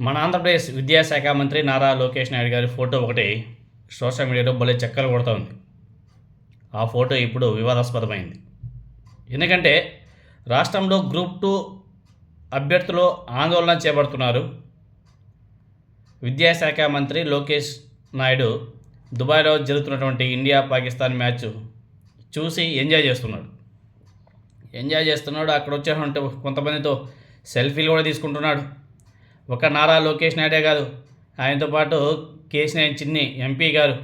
మన ఆంధ్రప్రదేశ్ విద్యాశాఖ మంత్రి నారా లోకేష్ నాయుడు గారి ఫోటో ఒకటి సోషల్ మీడియాలో భలే చక్కలు కొడుతూ ఉంది. ఆ ఫోటో ఇప్పుడు వివాదాస్పదమైంది. ఎందుకంటే రాష్ట్రంలో గ్రూప్ టూ అభ్యర్థులు ఆందోళన చేపడుతున్నారు. విద్యాశాఖ మంత్రి లోకేష్ నాయుడు దుబాయ్లో జరుగుతున్నటువంటి ఇండియా పాకిస్తాన్ మ్యాచ్ చూసి ఎంజాయ్ చేస్తున్నాడు. ఎంజాయ్ చేస్తున్నాడు. అక్కడ వచ్చేటువంటి కొంతమందితో సెల్ఫీలు కూడా తీసుకుంటున్నాడు. ఒక నారా లోకేష్ నాయుడే కాదు. ఆయనతో పాటు కేసీఆర్ చిన్ని ఎంపీ గారు.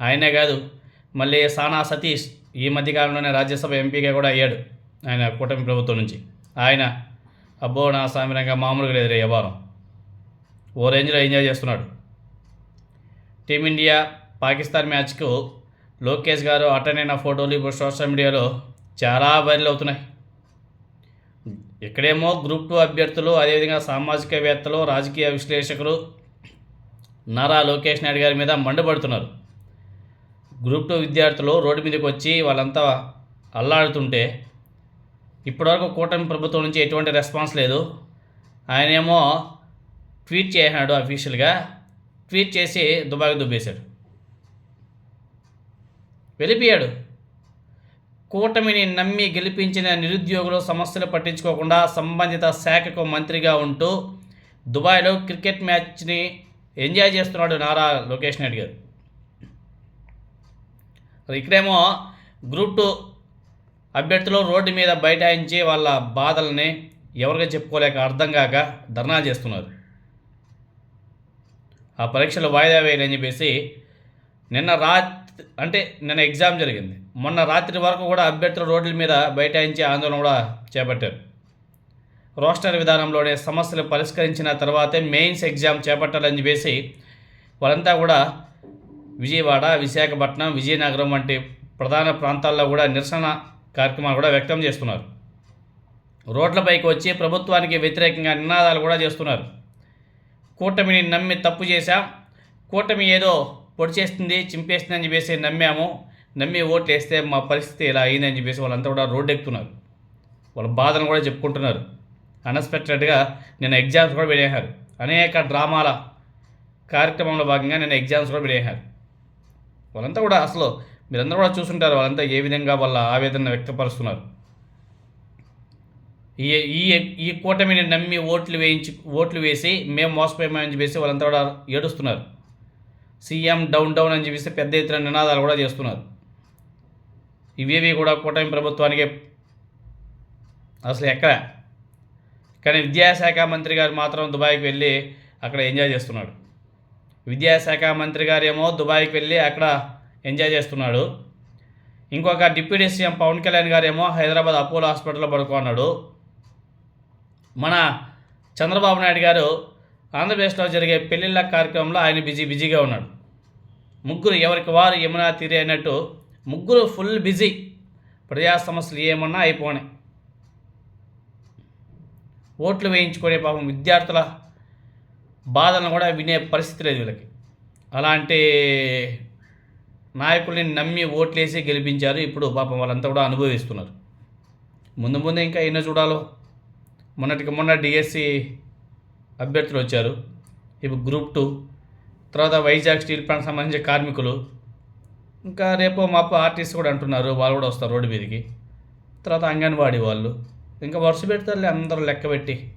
ఆయనే కాదు మళ్ళీ సానా సతీష్ ఈ మధ్యకాలంలోనే రాజ్యసభ ఎంపీగా కూడా అయ్యాడు ఆయన కూటమి ప్రభుత్వం నుంచి. ఆయన అబ్బో నా సామిరంగా మామూలుగా లేదు రే వ్యవహారం. ఓ రేంజ్లో ఎంజాయ్ చేస్తున్నాడు. టీమిండియా పాకిస్తాన్ మ్యాచ్కు లోకేష్ గారు అటెండ్ అయిన ఫోటోలు ఇప్పుడు సోషల్ మీడియాలో చాలా వైరల్ అవుతున్నాయి. ఇక్కడేమో గ్రూప్ టూ అభ్యర్థులు అదేవిధంగా సామాజికవేత్తలు రాజకీయ విశ్లేషకులు నారా లోకేష్ నాయుడు గారి మీద మండిపడుతున్నారు. గ్రూప్ టూ విద్యార్థులు రోడ్డు మీదకి వచ్చి వాళ్ళంతా అల్లాడుతుంటే ఇప్పటివరకు కూటమి ప్రభుత్వం నుంచి ఎటువంటి రెస్పాన్స్ లేదు. ఆయనేమో ట్వీట్ చేసినాడు అఫీషియల్గా. ట్వీట్ చేసి దుబాయ్కి దుబ్బేశాడు. వెళ్ళిపోయాడు. కూటమిని నమ్మి గెలిపించిన నిరుద్యోగులు సమస్యలు పట్టించుకోకుండా సంబంధిత శాఖకు మంత్రిగా ఉంటూ దుబాయ్లో క్రికెట్ మ్యాచ్ని ఎంజాయ్ చేస్తున్నాడు నారా లోకేష్ నాయుడు గారు. ఇక్కడేమో గ్రూప్ టూ అభ్యర్థులు రోడ్డు మీద బైఠాయించి వాళ్ళ బాధల్ని ఎవరికి చెప్పుకోలేక అర్థం కాక ధర్నా చేస్తున్నారు. ఆ పరీక్షలు వాయిదా వేయాలని చెప్పేసి నిన్న రాత్రి అంటే నిన్న ఎగ్జామ్ జరిగింది. మొన్న రాత్రి వరకు కూడా అభ్యర్థులు రోడ్ల మీద బైఠాయించి ఆందోళన కూడా చేపట్టారు. రోస్టర్ విధానంలోనే సమస్యలు పరిష్కరించిన తర్వాతే మెయిన్స్ ఎగ్జామ్ చేపట్టాలని చెప్పేసి వాళ్ళంతా కూడా విజయవాడ విశాఖపట్నం విజయనగరం వంటి ప్రధాన ప్రాంతాల్లో కూడా నిరసన కార్యక్రమాలు కూడా వ్యక్తం చేస్తున్నారు. రోడ్లపైకి వచ్చి ప్రభుత్వానికి వ్యతిరేకంగా నినాదాలు కూడా చేస్తున్నారు. కూటమిని నమ్మి తప్పు చేశాం. కూటమి ఏదో పొడి చేస్తుంది చింపేస్తుంది అని చెప్పేసి నమ్మాము. నమ్మి ఓట్లు వేస్తే మా పరిస్థితి ఇలా అయిందని చెప్పేసి వాళ్ళంతా కూడా రోడ్డు ఎక్కుతున్నారు వాళ్ళ బాధను కూడా చెప్పుకుంటున్నారు. అన్ఎక్స్పెక్టెడ్గా నేను ఎగ్జామ్స్ కూడా పెట్టేశారు. అనేక డ్రామాల కార్యక్రమంలో భాగంగా నేను ఎగ్జామ్స్ కూడా పెట్టేశారు. వాళ్ళంతా కూడా అసలు మీరందరూ కూడా చూసుంటారు వాళ్ళంతా ఏ విధంగా వాళ్ళ ఆవేదన వ్యక్తపరుస్తున్నారు. ఈ ఈ ఈ కూటమిని నమ్మి ఓట్లు వేయించి ఓట్లు వేసి మేము మోసపోయామని చెప్పేసి వాళ్ళంతా కూడా ఏడుస్తున్నారు. సీఎం డౌన్ డౌన్ అని చెప్పేసి పెద్ద ఎత్తున నినాదాలు కూడా చేస్తున్నారు. ఇవేవి కూడా కూటమి ప్రభుత్వానికి అసలు ఎక్కడ కానీ విద్యాశాఖ మంత్రి గారు మాత్రం దుబాయ్కి వెళ్ళి అక్కడ ఎంజాయ్ చేస్తున్నాడు. విద్యాశాఖ మంత్రి గారు ఏమో దుబాయ్కి వెళ్ళి అక్కడ ఎంజాయ్ చేస్తున్నాడు. ఇంకొక డిప్యూటీ సీఎం పవన్ కళ్యాణ్ గారు ఏమో హైదరాబాద్ అపోలో హాస్పిటల్లో పడుకున్నాడు. మన చంద్రబాబు నాయుడు గారు ఆంధ్రప్రదేశ్లో జరిగే పెళ్ళిళ్ళ కార్యక్రమంలో ఆయన బిజీ బిజీగా ఉన్నాడు. ముగ్గురు ఎవరికి వారు యమునా తీరే అన్నట్టు ముగ్గురు ఫుల్ బిజీ. ప్రజా సమస్యలు ఏమన్నా అయిపోయినాయి ఓట్లు వేయించుకునే పాపం విద్యార్థుల బాధలను కూడా వినే పరిస్థితి లేదు వీళ్ళకి. అలాంటి నాయకుల్ని నమ్మి ఓట్లేసి గెలిపించారు ఇప్పుడు పాపం వాళ్ళంతా కూడా అనుభవిస్తున్నారు. ముందు ముందు ఇంకా ఎన్నో చూడాలో. మొన్నటికి మొన్న డిఎస్సి అభ్యర్థులు వచ్చారు. ఇప్పుడు గ్రూప్ టూ. తర్వాత వైజాగ్ స్టీల్ ప్లాంట్ సంబంధించిన కార్మికులు. ఇంకా రేపు మాపు ఆర్టిస్ట్ కూడా అంటున్నారు. వాళ్ళు కూడా వస్తారు రోడ్డు మీదకి. తర్వాత అంగన్వాడీ వాళ్ళు. ఇంకా వరుస పెడతారులే అందరూ లెక్క పెట్టి.